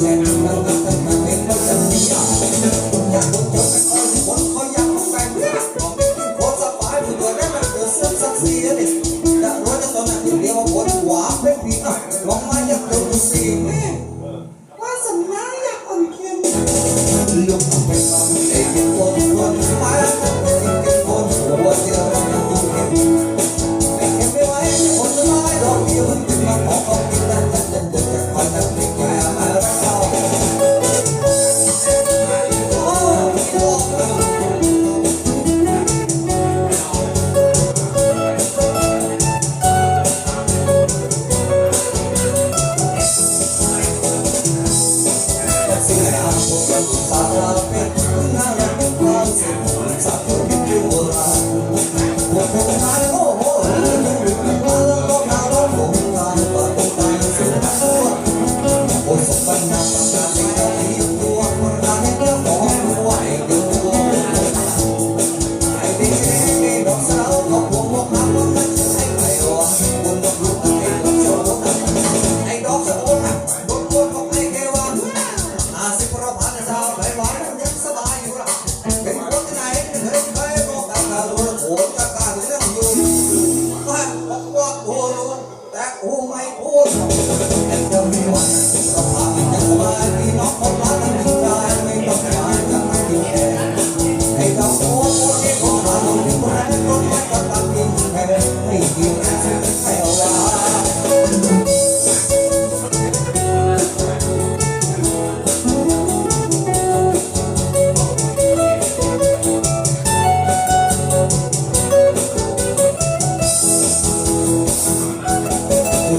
Yeah. you. Oh.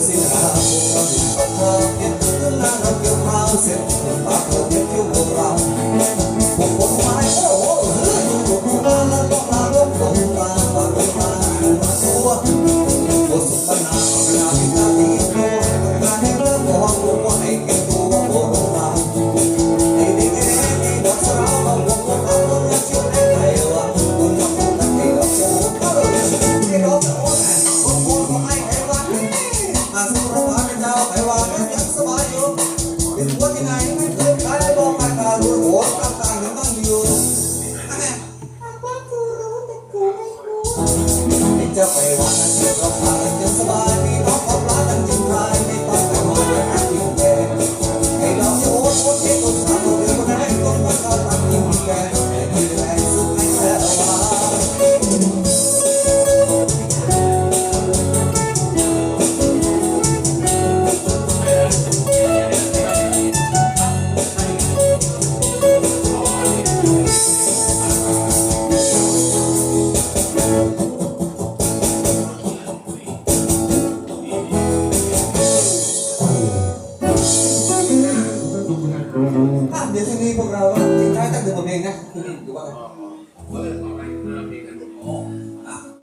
Thank you. Apa? อะเดี๋ยวทีนี้พวกเราก็ทิ้งท้ายตั้งแต่บมเพงนะดูปอว่า